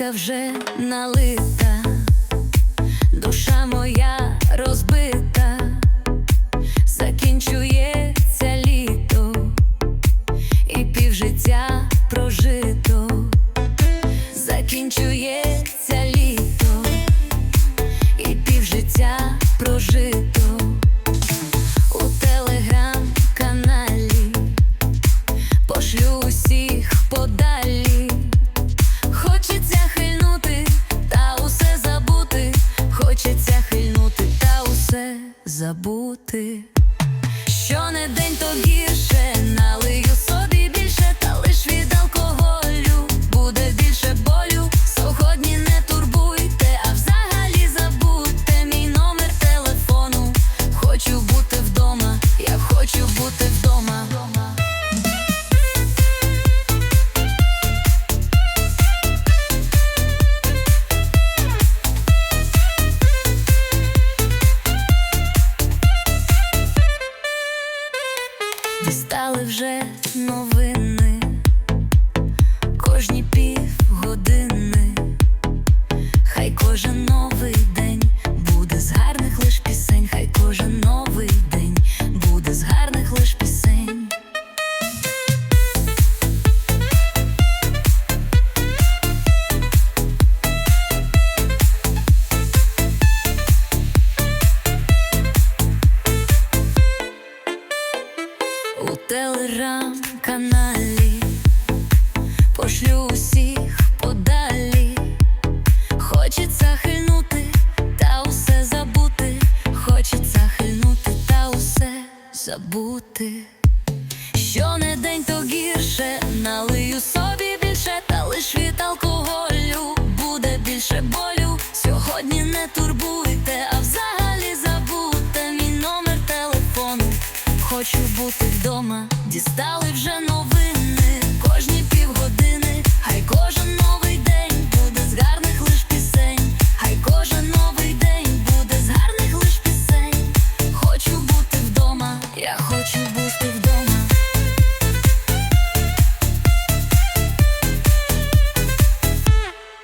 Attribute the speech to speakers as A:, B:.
A: чарка вже налита, душа моя розбита, закінчується літо, і півжиття прожито, закінчується літо, і півжиття прожито у телеграм-каналі. Пошлю усіх забути. Що не день, то гірше, налию Дістали вже новини у телеграм-каналі пошлю усіх подалі. Хочеться хильнути та усе забути. Хочеться хильнути та усе забути. Що не день, Хочу бути вдома, дістали вже.